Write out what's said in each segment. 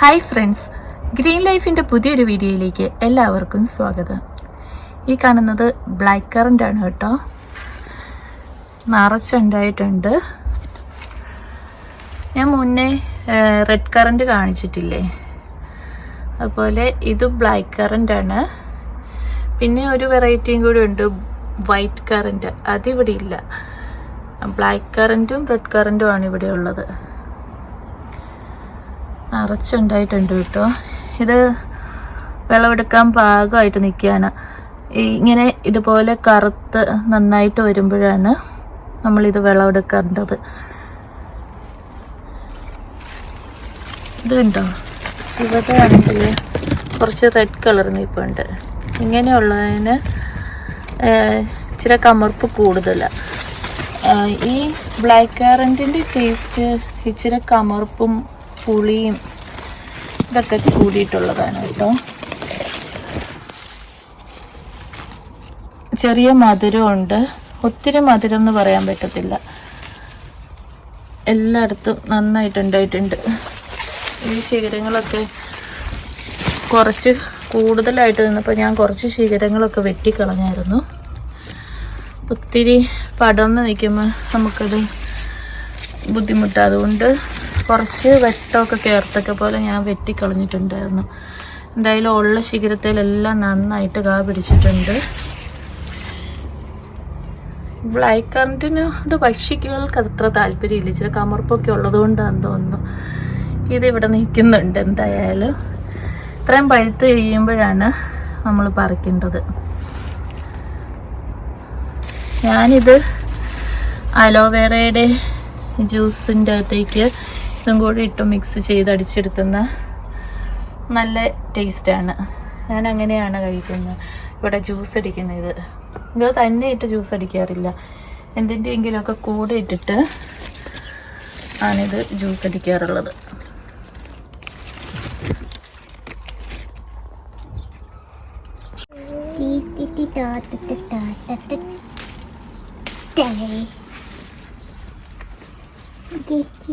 Hi friends green ലൈഫിന്റെ പുതിയൊരു വീഡിയോയിലേക്ക് എല്ലാവർക്കും സ്വാഗതം. ഈ കാണുന്നത് ബ്ലാക്ക് കറന്റ് ആണ് കേട്ടോ. നിറച്ചുണ്ടായിട്ടുണ്ട് ഞാൻ മുന്നേ റെഡ് കറന്റ് കാണിച്ചിട്ടില്ലേ? അതുപോലെ ഇത് ബ്ലാക്ക് കറന്റ് ആണ്. പിന്നെ ഒരു വെറൈറ്റിയും കൂടി ഉണ്ട് വൈറ്റ് കറന്റ് അതിവിടെ ഇല്ല. ബ്ലാക്ക് കറന്റും റെഡ് കറന്റും ആണ് ഇവിടെ ഉള്ളത്. നിറച്ചുണ്ടായിട്ടുണ്ട് കേട്ടോ. ഇത് വിളവെടുക്കാൻ പാകമായിട്ട് നിൽക്കുകയാണ്. ഇങ്ങനെ ഇതുപോലെ കറുത്ത് നന്നായിട്ട് വരുമ്പോഴാണ് നമ്മളിത് വിളവെടുക്കേണ്ടത്. ഇത് കണ്ടോ? ഇവിടെ ആണെങ്കിൽ കുറച്ച് റെഡ് കളർ നിൽപ്പുണ്ട് ഇങ്ങനെയുള്ളതിന് ഇച്ചിരി കമർപ്പ് കൂടുതലാണ് ഈ ബ്ലാക്ക് കറന്റിന്റെ ടേസ്റ്റ് ഇച്ചിരി കമർപ്പും പുളിയും ഇതൊക്കെ കൂടിയിട്ടുള്ളതാണ് കേട്ടോ. ചെറിയ മധുരമുണ്ട്. ഒത്തിരി മധുരം എന്ന് പറയാൻ പറ്റത്തില്ല. എല്ലായിടത്തും നന്നായിട്ടുണ്ടായിട്ടുണ്ട് ഈ ശിഖരങ്ങളൊക്കെ കുറച്ച് കൂടുതലായിട്ട് നിന്നപ്പോൾ ഞാൻ കുറച്ച് ശിഖരങ്ങളൊക്കെ വെട്ടിക്കളഞ്ഞായിരുന്നു. ഒത്തിരി പടർന്ന് നിൽക്കുമ്പോൾ നമുക്കത് ബുദ്ധിമുട്ടാണ് അതുകൊണ്ട് കുറച്ച് വെട്ടമൊക്കെ കയർത്തൊക്കെ പോലെ ഞാൻ വെട്ടിക്കളഞ്ഞിട്ടുണ്ടായിരുന്നു. എന്തായാലും ഉള്ള ശിഖരത്തിലെല്ലാം നന്നായിട്ട് കാ പിടിച്ചിട്ടുണ്ട്. ബ്ലാക്ക് കറണ്ടിനോട് പക്ഷികൾക്ക് അത്ര താല്പര്യമില്ല. ഇച്ചിരി കമർപ്പൊക്കെ ഉള്ളതുകൊണ്ടാണെന്ന് തോന്നുന്നു. ഇതിവിടെ നിൽക്കുന്നുണ്ട് എന്തായാലും. ഇത്രയും പഴുത്ത് കഴിയുമ്പോഴാണ് നമ്മൾ പറിക്കേണ്ടത്. ഞാനിത് അലോവേറയുടെ ജ്യൂസിന്റെ അകത്തേക്ക് ഇതും കൂടി ഇട്ട് മിക്സ് ചെയ്ത് അടിച്ചെടുത്തുന്ന നല്ല ടേസ്റ്റാണ് ഞാൻ അങ്ങനെയാണ് കഴിക്കുന്നത്. ഇവിടെ ജ്യൂസ് അടിക്കുന്നത്. ഇത് തന്നെ ഇട്ട് ജ്യൂസ് അടിക്കാറില്ല. എന്തിന്റെയെങ്കിലുമൊക്കെ കൂടെ ഇട്ടിട്ട് ആണിത് ജ്യൂസ് അടിക്കാറുള്ളത്. Thank ti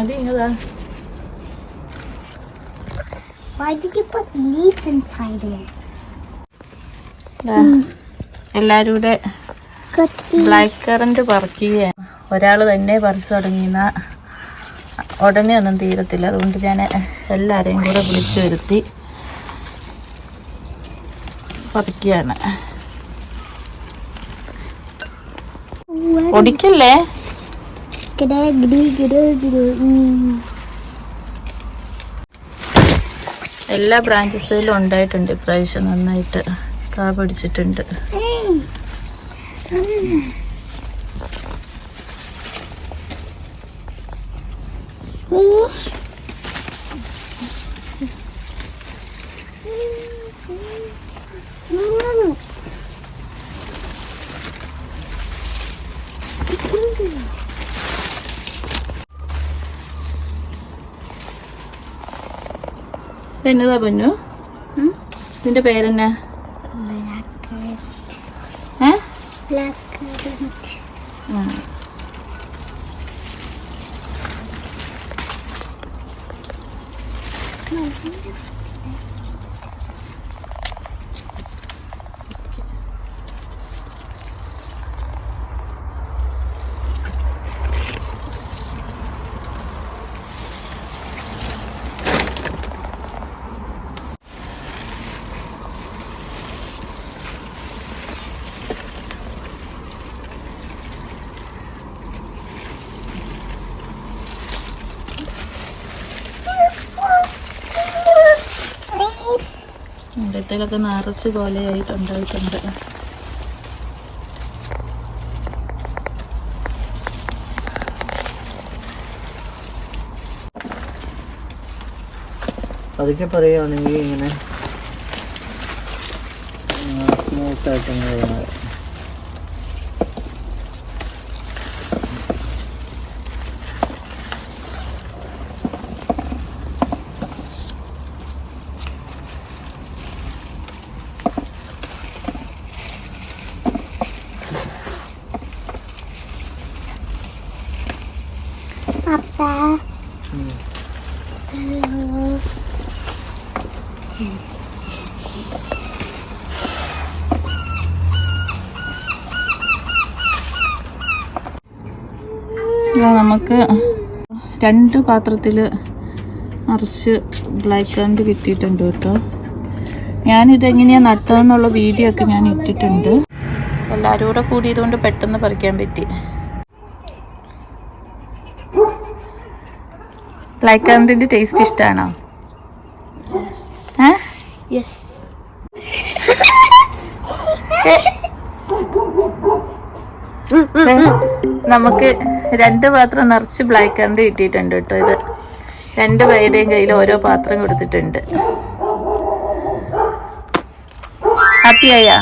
അത് ഏതാ Why did you put leaf inside there? ദാ, എല്ലാരും കൂടെ ബ്ലാക്ക് പറിക്കുകയാണ് ഒരാൾ തന്നെ പറിച്ചു തുടങ്ങിയെന്ന. ഉടനെ ഒന്നും തീരത്തില്ല. അതുകൊണ്ട് ഞാൻ എല്ലാവരെയും കൂടെ വിളിച്ചു വരുത്തി പറിക്കുകയാണ്. ഒടിക്കല്ലേ? എല്ലാ ബ്രാഞ്ചസിലും ഉണ്ടായിട്ടുണ്ട് ഇപ്രാവശ്യം നന്നായിട്ട്. കാ പിടിച്ചിട്ടുണ്ട്. എന്നതാ പൊന്നു? ഇതിന്റെ പേരെന്നാ? ഏ. ഏ ഇവിടത്തേലൊക്കെ നിറച്ച് കോലയായിട്ടുണ്ടായിട്ടുണ്ട് അതൊക്കെ പറയുകയാണെങ്കിൽ ഇങ്ങനെ സ്മൂത്തായിട്ട് ഇങ്ങനെ അപ്പാ നമുക്ക് രണ്ട് പാത്രത്തിൽ നിറച്ച് ബ്ലാക്ക് കറണ്ട് കിട്ടിയിട്ടുണ്ട് കേട്ടോ. ഞാനിതെങ്ങനെയാണ് നട്ടതെന്നുള്ള വീഡിയോ ഒക്കെ ഞാൻ ഇട്ടിട്ടുണ്ട്. എല്ലാവരും കൂടെ കൂടിയതുകൊണ്ട് പെട്ടെന്ന് പറിക്കാൻ പറ്റി. ബ്ലാക്ക് കറണ്ടിന്റെ ടേസ്റ്റ് ഇഷ്ടമാണോ നമുക്ക് രണ്ട് പാത്രം നിറച്ച് ബ്ലാക്ക് കറണ്ട് കിട്ടിയിട്ടുണ്ട് കേട്ടോ ഇത്. രണ്ട് പേരുടെയും കയ്യിൽ ഓരോ പാത്രം കൊടുത്തിട്ടുണ്ട്. ഹാപ്പിയായാ